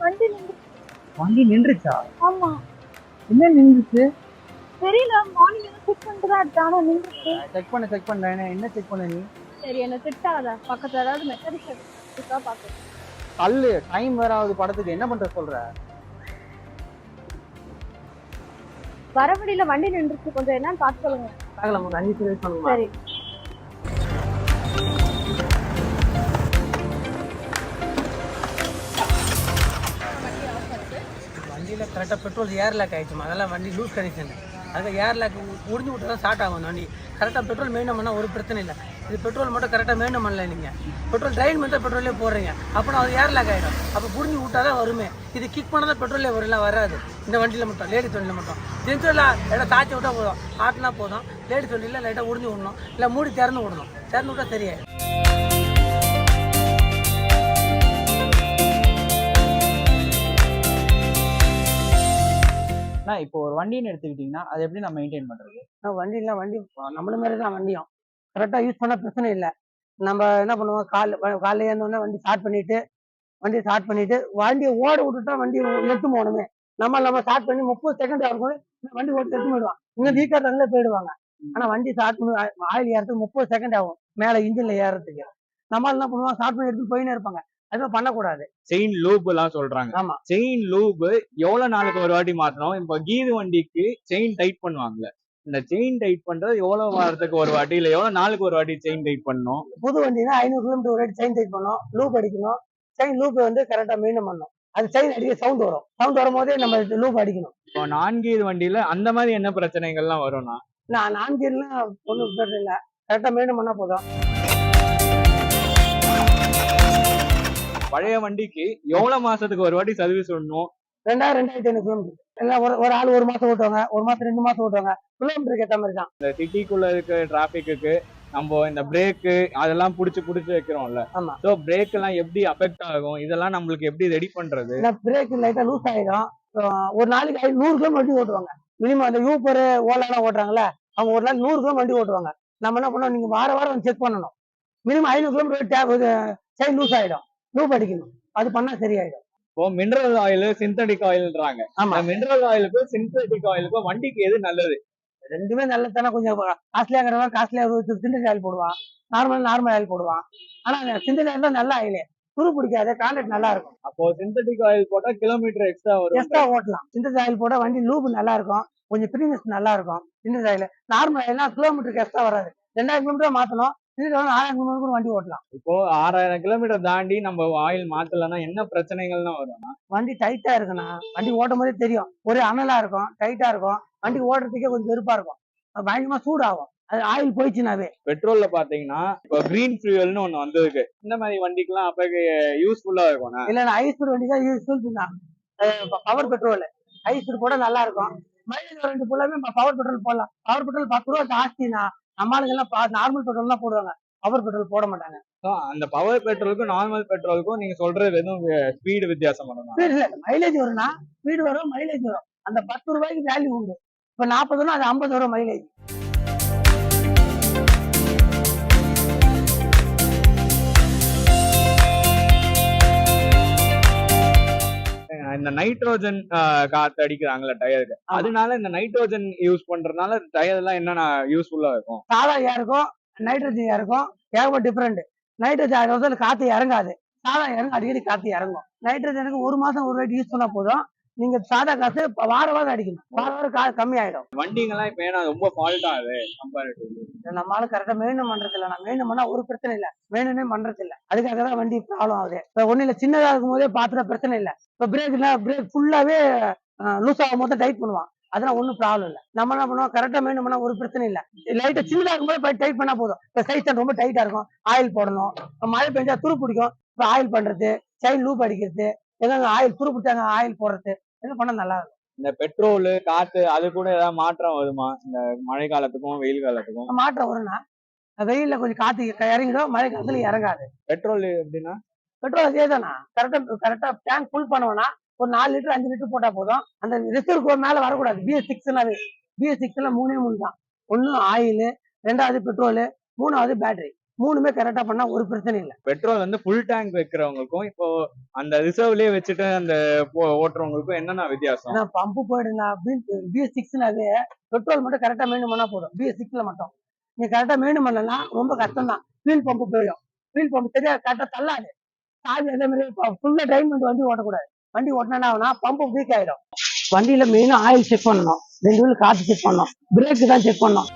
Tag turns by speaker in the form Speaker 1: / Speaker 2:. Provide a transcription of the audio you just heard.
Speaker 1: வண்டி? நின்று வண்டி நின்றுச்சா?
Speaker 2: ஆமா.
Speaker 1: என்ன நின்றுச்சு?
Speaker 2: தெரியல மார்னிங் என்ன செக் பண்ணிட்டு தான் ஆனா நின்றுச்சு.
Speaker 1: செக் பண்ண செக் பண்ண என்ன செக் பண்ண நீ?
Speaker 2: சரி என்ன திட்டாத. பக்கத்துல ஏதாவது மெக்கானிக்கல் இருக்கா பாக்க
Speaker 1: கல்லு டைம் வேற ஆகுது படத்துக்கு. என்ன பண்ற சொல்ற?
Speaker 2: வரவழியில வண்டி நின்றுச்சு. கொஞ்சம் என்னன்னு பார்த்து சொல்லுங்க. சரி.
Speaker 3: கரெக்டாக பெட்ரோல் ஏர் லாக் ஆயிடுச்சுமா அதெல்லாம் வண்டி லூஸ் கண்டிஷன் அதுக்கு ஏர் லாக் முடிஞ்சு விட்டு தான் ஸ்டார்ட் ஆகும் வண்டி. கரெக்டாக பெட்ரோல் மெயின்டைன் பண்ணால் ஒரு பிரச்சனை இல்லை. இது பெட்ரோல் மட்டும் கரெக்டாக மெயின்டைன் பண்ணல நீங்கள் பெட்ரோல் ட்ரைன் மட்டும் தான் பெட்ரோலே போடுறீங்க. அப்போ அது ஏர் லாக் ஆகிடும் அப்போ புரிஞ்சு விட்டா தான் வருமே. இது கிக் பண்ணால் தான் பெட்ரோலே வரல வராது. இந்த வண்டியில் மட்டும் லேடிஸ் வண்டியில் மட்டும். ஜென்ஸில் இடம் தாச்சி விட்டால் போதும். ஆட்டினா போதும். லேடிஸ் வண்டியில் லைட்டாக உறிஞ்சு விடணும். இல்லை மூடி திறந்து விடணும். திறந்து விட்டா சரியாயிடும்.
Speaker 1: அண்ணா, இப்போ ஒரு வண்டின்னு எடுத்துக்கிட்டீங்கன்னா அதை எப்படி நான் மெயின்டைன் பண்றது?
Speaker 3: ஆனால் வண்டியில் வண்டி நம்மள மாதிரி தான் வண்டியும் கரெக்டாக யூஸ் பண்ண பிரச்சனை இல்லை. நம்ம என்ன பண்ணுவோம் கால் காலையில் ஏந்தோடனே வண்டி ஸ்டார்ட் பண்ணிட்டு வண்டி ஸ்டார்ட் பண்ணிட்டு வண்டியை ஓட விட்டுட்டா வண்டி எடுத்து போகணுமே நம்ம நம்ம ஸ்டார்ட் பண்ணி முப்பது செகண்ட் ஆகும் வண்டி ஓட்டு எடுத்து போயிடுவான் இங்கே வீக்காக போயிடுவாங்க. ஆனால் வண்டி ஸ்டார்ட் பண்ணி ஆயில் ஏறதுக்கு முப்பது செகண்ட் ஆகும். மேலே இன்ஜினில் ஏறதுக்கு. நம்மளால என்ன பண்ணுவோம் ஸ்டார்ட் பண்ணி எடுத்து போயினே இருப்பாங்க. அதுவும் பண்ணக்கூடாது.
Speaker 4: செயின் லூப் எல்லாம் சொல்றாங்க.
Speaker 3: ஆமா.
Speaker 4: செயின் லூப் எவ்வளவு நாளுக்கு ஒரு வாட்டி மாத்தணும்? இப்ப கீது வண்டிக்கு செயின் டைட் பண்ணுவாங்கல்ல. இந்த செயின் டைட் பண்றது எவ்வளவு வாரத்துக்கு ஒரு வாட்டி இல்ல எவ்வளவு நாளுக்கு ஒரு வாட்டி செயின் டைட் பண்ணணும்?
Speaker 3: புது வண்டினா ஐநூறு கிலோமீட்டர் ஒரு வாட்டி செயின் டைட் பண்ணணும். லூப் அடிக்கணும். செயின் லூப் வந்து கரெக்டாக மெயின்டைன் பண்ணணும். அது செயின் அடிக்க சவுண்ட் வரும். சவுண்ட் வரும்போதே நம்ம லூப் அடிக்கணும்.
Speaker 4: இப்போ நான்கீது வண்டியில அந்த மாதிரி என்ன பிரச்சனைகள்லாம் வரும்னா?
Speaker 3: நான் நான்கீர்லாம் ஒன்றும் பிரச்சனை இல்லை. கரெக்டாக மெயின்டைன் பண்ணால் போதும்.
Speaker 4: பழைய வண்டிக்கு எவ்வளவு மாசத்துக்கு ஒரு வாட்டி சர்வீஸ் விடணும்?
Speaker 3: ரெண்டாயிரம் ரெண்டாயிரத்தி ஐநூறு கிலோமீட்டர் எல்லாம் ஒரு ஒரு ஆள் ஒரு மாசம் ஓட்டுவாங்க. ஒரு மாசம் ரெண்டு மாசம் ஓட்டுவாங்க. கிலோமீட்டருக்கு ஏற்ற மாதிரி தான்
Speaker 4: இந்த சிட்டிக்குள்ள இருக்க டிராபிக்கு நம்ம இந்த பிரேக்கு அதெல்லாம் புடிச்சு புடிச்சு வைக்கிறோம்ல.
Speaker 3: ஆமா.
Speaker 4: ஸோ பிரேக் எல்லாம் எப்படி அஃபெக்ட் ஆகும்? இதெல்லாம் நம்மளுக்கு எப்படி ரெடி பண்றது?
Speaker 3: ஏன்னா பிரேக் லைட்டாக லூஸ் ஆகிடும் ஒரு நாளைக்கு ஐ- நூறு கிலோமீட்டர் வண்டி ஓட்டுவாங்க. மினிமம் அந்த யூப்பர் ஓலாலாம் ஓட்டுறாங்கல்ல அவங்க ஒரு நாள் நூறு கிலோ வண்டி ஓட்டுவாங்க. நம்ம என்ன பண்ணோம் நீங்க வார வாரம் செக் பண்ணணும். மினிமம் ஐநூறு கிலோமீட்டர் டேப் செயின் லூஸ் ஆகிடும் லூப் அடிக்கணும் அது பண்ணா சரியாயிடும்.
Speaker 4: இப்போ மினரல் ஆயில் சிந்தட்டிக் ஆயில்ன்றாங்க
Speaker 3: ஆமா.
Speaker 4: மினரல் ஆயிலுக்கும் சிந்தட்டிக் ஆயிலுக்கும் வண்டிக்கு எது நல்லது?
Speaker 3: ரெண்டுமே நல்லது தானே கொஞ்சம் காஸ்ட்லியாங்கிறவங்க காஸ்ட்லியா சிந்தட்டிக் ஆயில் போடுவான். நார்மல் நார்மல் ஆயில் போடுவான். ஆனா சிந்தட்டிக் ஆயில் தான் நல்ல ஆயிலே துரு பிடிக்காது கான்ட்ராக்ட் நல்லா இருக்கும்.
Speaker 4: அப்போ சிந்தட்டிக் ஆயில் போட்டா கிலோமீட்டர் எக்ஸ்ட்ரா வரும்.
Speaker 3: எக்ஸ்ட்ரா ஓட்டலாம். சிந்தட்டிக் ஆயில் போட வண்டி லூப் நல்லா இருக்கும். கொஞ்சம் ஃப்ரீனஸ் நல்லா இருக்கும். சிந்தட்டிக் ஆயில் நார்மல் ஆயில்னா கிலோமீட்டருக்கு எக்ஸ்ட்ரா வராது. ரெண்டாயிரம் கிலோமீட்டர் மாத்தணும். ஆயிரம் கிலோமீட்டர் கூட வண்டி ஓட்டலாம்.
Speaker 4: இப்போ ஆறாயிரம் கிலோமீட்டர் தாண்டி நம்ம ஆயில் மாத்தலன்னா என்ன பிரச்சனைகள்லாம் வரும்
Speaker 3: வண்டி டைட்டா இருக்குண்ணா. வண்டி ஓட்டும் போதே தெரியும். ஒரே அனலா இருக்கும் டைட்டா இருக்கும். வண்டி ஓட்டுறதுக்கே கொஞ்சம் வெறுப்பா இருக்கும். பயங்கரமா சூடாகும். அது ஆயில் போயிடுச்சுனாவே
Speaker 4: பெட்ரோல்ல பாத்தீங்கன்னா இப்போ கிரீன் ஃபியூயல்னு ஒண்ணு வந்திருக்கு. இந்த மாதிரி வண்டிக்கெல்லாம் அப்ப யூஸ்ஃபுல்லா இருக்கும்னா
Speaker 3: இல்ல ஐஸ்பீட் வண்டி தான் யூஸ்ஃபுல் தான் பவர் பெட்ரோல் ஐஸ்பீட் போட நல்லா இருக்கும். மைலேஜ் ரெண்டு ஃபுல்லாவே பவர் பெட்ரோல் போடலாம். பவர் பெட்ரோல் பத்து ரூபா ஜாஸ்தினா நம்மளுக்கு எல்லாம் நார்மல் பெட்ரோல் தான் போடுவாங்க. பவர் பெட்ரோல் போட மாட்டாங்க.
Speaker 4: அந்த பவர் பெட்ரோலுக்கும் நார்மல் பெட்ரோலுக்கும் நீங்க சொல்றது வெறும் ஸ்பீடு வித்தியாசம் பண்ணணும்
Speaker 3: மைலேஜ் வரும்னா ஸ்பீடு வரும் மைலேஜ் வரும். அந்த பத்து ரூபாய்க்கு வேல்யூ உண்டு. இப்ப நாற்பதுனா அது ஐம்பது வரும் மைலேஜ்
Speaker 4: இந்த நைட்ரோஜன் காத்து அடிக்கிறாங்கல்ல டயருக்கு. அதனால இந்த நைட்ரோஜன் யூஸ் பண்றதுனால டயர் எல்லாம் என்னென்ன யூஸ்ஃபுல்லா இருக்கும்?
Speaker 3: சாதா ஏருக்கும் நைட்ரஜன் ஏருக்கும் ஏகப்பட்ட டிஃப்ரெண்ட் நைட்ரஜன் ஆகிறது காத்து இறங்காது. சாதா இறங்கும் அடிக்கடி காத்து இறங்கும். நைட்ரஜனுக்கு ஒரு மாசம் ஒரு வாட்டி யூஸ் பண்ணா போதும். நீங்க சாதா காசு வார வாரம் அடிக்கணும். வார வாரம் காசு கம்மி ஆயிடும்
Speaker 4: வண்டிங்கெல்லாம் இப்ப ஏன்னா ரொம்ப ஃபால்ட் ஆகுது
Speaker 3: நம்மளால கரெக்டா மெயின்டைன் பண்றது இல்ல நான் மெயின்டைன் பண்ணா ஒரு பிரச்சனை இல்ல. மெயின்டைனே பண்றது இல்ல அதுக்காக தான் வண்டி ப்ராப்ளம் ஆகுது. இப்ப ஒண்ணு இல்ல. சின்னதா இருக்கும் போதே பாத்துட்டா பிரச்சனை இல்ல. இப்ப பிரேக் பிரேக் ஃபுல்லாவே லூஸ் ஆகும் போது டைட் பண்ணுவான். அதெல்லாம் ஒன்றும் ப்ராப்ளம் இல்லை. நம்ம என்ன பண்ணுவோம்? கரெக்டாக மெயின்டைன் பண்ணா ஒரு பிரச்சனை இல்லை. லைட்டாக சின்னதாக இருக்கும்போது போய் டைட் பண்ணா போதும். இப்போ சைஸ் ரொம்ப டைட்டாக இருக்கும். ஆயில் போடணும். மழை பெஞ்சா துரு பிடிக்கும். இப்போ ஆயில் பண்றது செயின் லூப் அடிக்கிறது எங்க ஆயில் துரு பிடிச்சாங்க ஆயில் போடுறது. இதெல்லாம் பண்ணா நல்லா இருக்கும்.
Speaker 4: இந்த பெட்ரோல் காத்து அது கூட ஏதாவது மாற்றம் வருமா? இந்த மழை காலத்துக்கும் வெயில் காலத்துக்கும்?
Speaker 3: மாற்றம் வரும்னா வெயில்ல கொஞ்சம் காத்து இறங்கிடும் மழை காலத்துல இறங்காது.
Speaker 4: பெட்ரோல் எப்படின்னா?
Speaker 3: பெட்ரோல் அதே தானா கரெக்டா கரெக்டா டேங்க் ஃபுல் பண்ணுவோம்னா ஒரு நாலு லிட்டர் அஞ்சு லிட்டர் போட்டா போதும். அந்த ரிசர்வ் மேல வரக்கூடாது. பிஎஸ் சிக்ஸ்னாவே பிஎஸ் சிக்ஸ்ல மூணே மூணு தான். ஒன்னு ஆயில் ரெண்டாவது பெட்ரோல் மூணாவது பேட்டரி மூணுமே கரெக்டா பண்ணா ஒரு பிரச்சனை இல்லை.
Speaker 4: பெட்ரோல் வந்து ஃபுல் டேங்க் வைக்கிறவங்களுக்கும் இப்போ அந்த ரிசர்வ்லயே வச்சுட்டு அந்த ஓட்டுறவங்களுக்கும் என்னென்ன வித்தியாசம்?
Speaker 3: ஏன்னா பம்பு போயிடுனா பிஎஸ் சிக்ஸ்னாவே பெட்ரோல் மட்டும் கரெக்டா மெயின்டைன் பண்ணா போதும். பிஎஸ் சிக்ஸ்ல மட்டும். நீ கரெக்டா மெயின்டைன் பண்ணலன்னா ரொம்ப கஷ்டம் தான் ஃபீல் பம்பு போயிடும். ஃபீல் பம்பு சரியா கரெக்டா தள்ளாது. சாவி அதே மாதிரி ஃபுல்லா ட்ரைன் பண்ணிட்டு வண்டி ஓட்டக்கூடாது. வண்டி ஓட்டினா பம்பு வீக் ஆயிடும். வண்டியில மெயினா ஆயில் செக் பண்ணணும். ரெண்டு வீல் காத்து செக் பண்ணணும். பிரேக் தான் செக் பண்ணணும்.